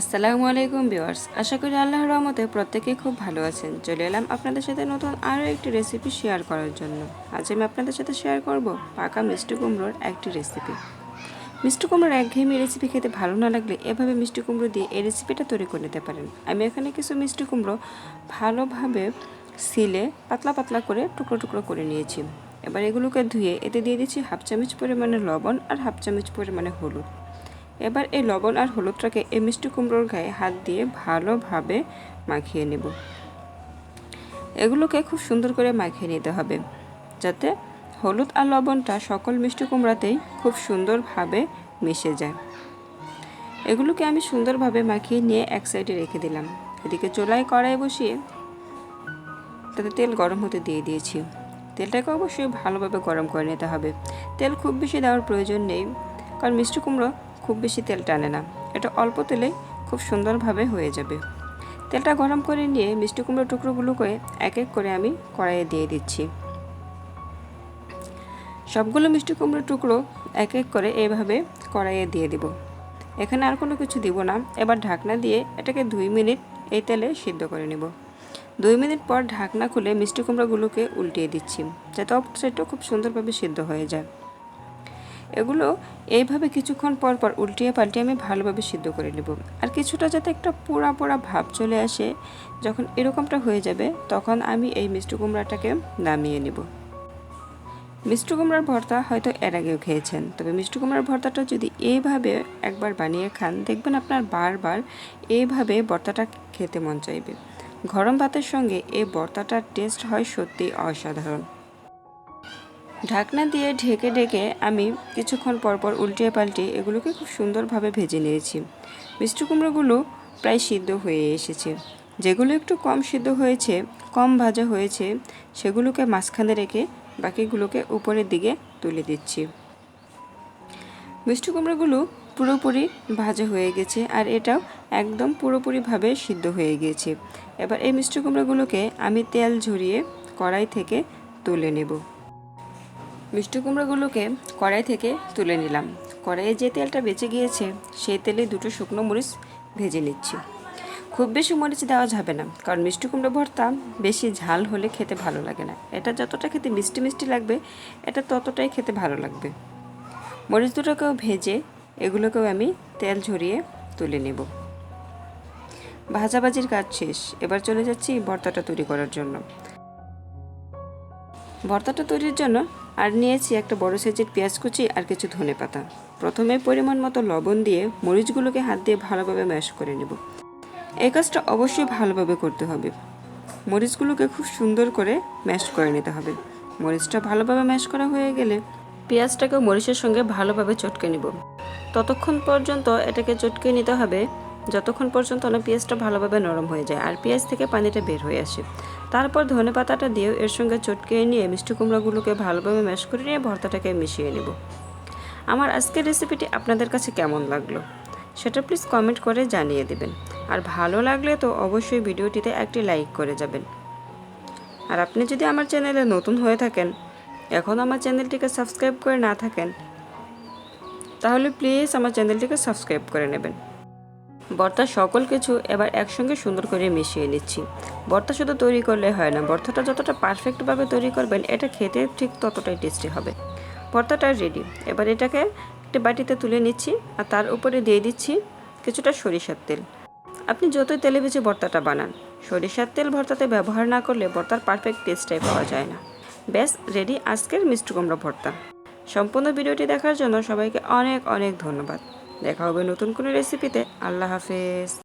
আসসালামু আলাইকুম ভিউয়ার্স, আশা করি আল্লাহ রহমতে প্রত্যেকেই খুব ভালো আছেন। চলে এলাম আপনাদের সাথে নতুন আরও একটি রেসিপি শেয়ার করার জন্য। আজ আমি আপনাদের সাথে শেয়ার করব পাকা মিষ্টি কুমড়োর একটি রেসিপি মিষ্টি কুমড়োর একঘেয়েমি রেসিপি খেতে ভালো না লাগলে এভাবে মিষ্টি কুমড়ো দিয়ে এই রেসিপিটা তৈরি করে নিতে পারেন। আমি এখানে কিছু মিষ্টি কুমড়ো ভালোভাবে সিলে পাতলা পাতলা করে টুকরো টুকরো করে নিয়েছি। এবার এগুলোকে ধুয়ে এতে দিয়ে দিচ্ছি হাফ চামচ পরিমাণে লবণ আর হাফ চামচ পরিমাণে হলুদ। এবার এই লবণ আর হলুদটাকে এই মিষ্টি কুমড়োর গায়ে হাত দিয়ে ভালোভাবে মাখিয়ে নেব। এগুলোকে খুব সুন্দর করে মাখিয়ে নিতে হবে, যাতে হলুদ আর লবণটা সকল মিষ্টি কুমড়াতেই খুব সুন্দরভাবে মিশে যায়। এগুলোকে আমি সুন্দরভাবে মাখিয়ে নিয়ে এক সাইডে রেখে দিলাম। এদিকে চোলাই কড়াই বসিয়ে তাতে তেল গরম হতে দিয়ে দিয়েছি। তেলটাকে অবশ্যই ভালোভাবে গরম করে নিতে হবে। তেল খুব বেশি দেওয়ার প্রয়োজন নেই, কারণ মিষ্টি কুমড়ো খুব বেশি তেল টানে না। এটা অল্প তেলেই খুব সুন্দরভাবে হয়ে যাবে। তেলটা গরম করে নিয়ে মিষ্টি কুমড়ো টুকরোগুলোকে এক এক করে আমি কড়াইয়ে দিয়ে দিচ্ছি। সবগুলো মিষ্টি কুমড়ো টুকরো এক এক করে এভাবে কড়াইয়ে দিয়ে দিব। এখানে আর কোনো কিছু দিব না। এবার ঢাকনা দিয়ে এটাকে দুই মিনিট এই তেলে সিদ্ধ করে নেব। দুই মিনিট পর ঢাকনা খুলে মিষ্টি কুমড়োগুলোকে উল্টিয়ে দিচ্ছি, যাতে অপর সাইডটা খুব সুন্দরভাবে সিদ্ধ হয়ে যায়। এগুলো এইভাবে কিছুক্ষণ পর পর উল্টিয়ে পাল্টিয়ে আমি ভালোভাবে সিদ্ধ করে নেব। আর কিছুটা যাতে একটা পোড়া পোড়া ভাব চলে আসে, যখন এরকমটা হয়ে যাবে, তখন আমি এই মিষ্টি কুমড়াটাকে নামিয়ে নেব। মিষ্টি কুমড়ার ভর্তা হয়তো এর আগেও খেয়েছেন, তবে মিষ্টি কুমড়ার ভর্তাটা যদি এইভাবে একবার বানিয়ে খান, দেখবেন আপনার বারবার এইভাবে ভর্তাটা খেতে মন চাইবে। গরম ভাতের সঙ্গে এই ভর্তাটার টেস্ট হয় সত্যি অসাধারণ। ঢাকনা দিয়ে ঢেকে ঢেকে আমি কিছুক্ষণ পরপর উল্টিয়ে পাল্টিয়ে এগুলোকে খুব সুন্দরভাবে ভেজে নিয়েছি। মিষ্টি কুমড়োগুলো প্রায় সিদ্ধ হয়ে এসেছে। যেগুলো একটু কম সিদ্ধ হয়েছে, কম ভাজা হয়েছে, সেগুলোকে মাঝখানে রেখে বাকিগুলোকে উপরের দিকে তুলে দিচ্ছি। মিষ্টি কুমড়োগুলো পুরোপুরি ভাজা হয়ে গেছে আর এটাও একদম পুরোপুরিভাবে সিদ্ধ হয়ে গিয়েছে এবার এই মিষ্টি কুমড়োগুলোকে আমি তেল ঝরিয়ে কড়াই থেকে তুলে নেব। মিষ্টি কুমড়োগুলোকে কড়াই থেকে তুলে নিলাম। কড়াইয়ে যে তেলটা বেঁচে গিয়েছে, সেই তেলে দুটো শুকনো মরিচ ভেজে নিচ্ছি। খুব বেশি মরিচ দেওয়া যাবে না, কারণ মিষ্টি কুমড়ো ভর্তা বেশি ঝাল হলে খেতে ভালো লাগে না। এটা যতটা খেতে মিষ্টি মিষ্টি লাগবে, এটা ততটাই খেতে ভালো লাগবে। মরিচ দুটোকেও ভেজে এগুলোকেও আমি তেল ঝরিয়ে তুলে নেব। ভাজাভাজির কাজ শেষ, এবার চলে যাচ্ছি ভর্তাটা তৈরি করার জন্য। ভর্তাটা তৈরির জন্য আর নিয়েছি একটা বড় সাইজের পেঁয়াজ কুচি আর কিছু ধনে পাতা। প্রথমে পরিমাণ মতো লবণ দিয়ে মরিচগুলোকে হাত দিয়ে ভালোভাবে ম্যাশ করে নেব। এই কাজটা অবশ্যই ভালোভাবে করতে হবে। মরিচগুলোকে খুব সুন্দর করে ম্যাশ করে নিতে হবে। মরিচটা ভালোভাবে ম্যাশ করা হয়ে গেলে পেঁয়াজটাকে মরিচের সঙ্গে ভালোভাবে চটকে নেব। ততক্ষণ পর্যন্ত এটাকে চটকে নিতে হবে যতক্ষণ পর্যন্ত না পেঁয়াজটা ভালোভাবে নরম হয়ে যায় আর পেঁয়াজ থেকে পানিটা বের হয়ে আসে। তারপর ধনে পাতাটা দিয়েও এর সঙ্গে চটকে নিয়ে মিষ্টি কুমড়াগুলোকে ভালোভাবে ম্যাশ করে নিয়ে ভর্তাটাকে মিশিয়ে নেব। আমার আজকের রেসিপিটি আপনাদের কাছে কেমন লাগল? সেটা প্লিজ কমেন্ট করে জানিয়ে দেবেন। আর ভালো লাগলে তো অবশ্যই ভিডিওটিতে একটি লাইক করে যাবেন। আর আপনি যদি আমার চ্যানেলে নতুন হয়ে থাকেন, এখন আমার চ্যানেলটিকে সাবস্ক্রাইব করে না থাকেন, তাহলে প্লিজ আমার চ্যানেলটিকে সাবস্ক্রাইব করে নেবেন। ভর্তা সকল কিছু এবার একসঙ্গে সুন্দর করে মিশিয়ে নিচ্ছি। ভর্তা শুধু তৈরি করলে হয় না ভর্তাটা যতটা পারফেক্টভাবে তৈরি করবেন, এটা খেতে ঠিক ততটাই টেস্টি হবে। ভর্তাটা রেডি এবার এটাকে একটি বাটিতে তুলে নিচ্ছি আর তার উপরে দিয়ে দিচ্ছি কিছুটা সরিষার তেল। আপনি যতই তেলে ভেজে ভর্তাটা বানান, সরিষার তেল ভর্তাতে ব্যবহার না করলে ভর্তার পারফেক্ট টেস্টটাই পাওয়া যায় না। ব্যাস রেডি আজকের মিষ্টি কুমড়া ভর্তা। সম্পূর্ণ ভিডিওটি দেখার জন্য সবাইকে অনেক অনেক ধন্যবাদ। দেখা হবে নতুন কোনো রেসিপিতে আল্লাহ হাফেজ।